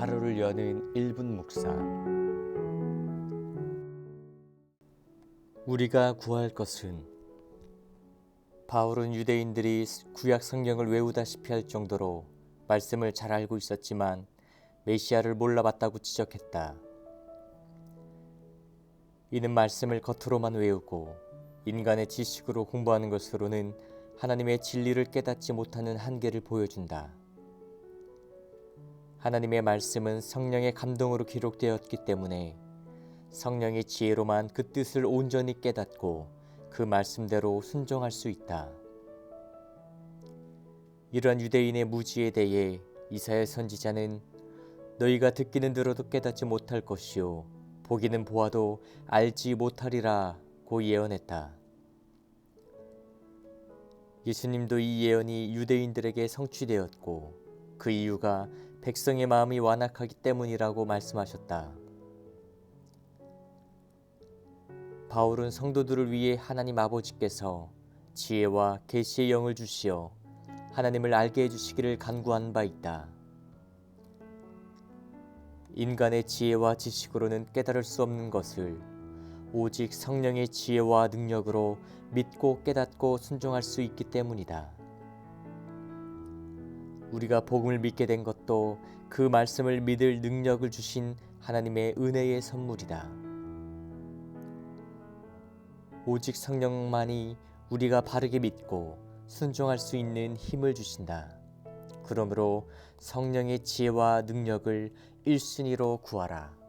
하루를 여는 1분 묵상 우리가 구할 것은 바울은 유대인들이 구약 성경을 외우다시피 할 정도로 말씀을 잘 알고 있었지만 메시아를 몰라봤다고 지적했다. 이는 말씀을 겉으로만 외우고 인간의 지식으로 공부하는 것으로는 하나님의 진리를 깨닫지 못하는 한계를 보여준다. 하나님의 말씀은 성령의 감동으로 기록되었기 때문에 성령의 지혜로만 그 뜻을 온전히 깨닫고 그 말씀대로 순종할 수 있다. 이러한 유대인의 무지에 대해 이사야 선지자는 너희가 듣기는 들어도 깨닫지 못할 것이요 보기는 보아도 알지 못하리라고 예언했다. 예수님도 이 예언이 유대인들에게 성취되었고 그 이유가 백성의 마음이 완악하기 때문이라고 말씀하셨다. 바울은 성도들을 위해 하나님 아버지께서 지혜와 계시의 영을 주시어 하나님을 알게 해 주시기를 간구한 바 있다. 인간의 지혜와 지식으로는 깨달을 수 없는 것을 오직 성령의 지혜와 능력으로 믿고 깨닫고 순종할 수 있기 때문이다. 우리가 복음을 믿게 된 것도 그 말씀을 믿을 능력을 주신 하나님의 은혜의 선물이다. 오직 성령만이 우리가 바르게 믿고 순종할 수 있는 힘을 주신다. 그러므로 성령의 지혜와 능력을 일순위로 구하라.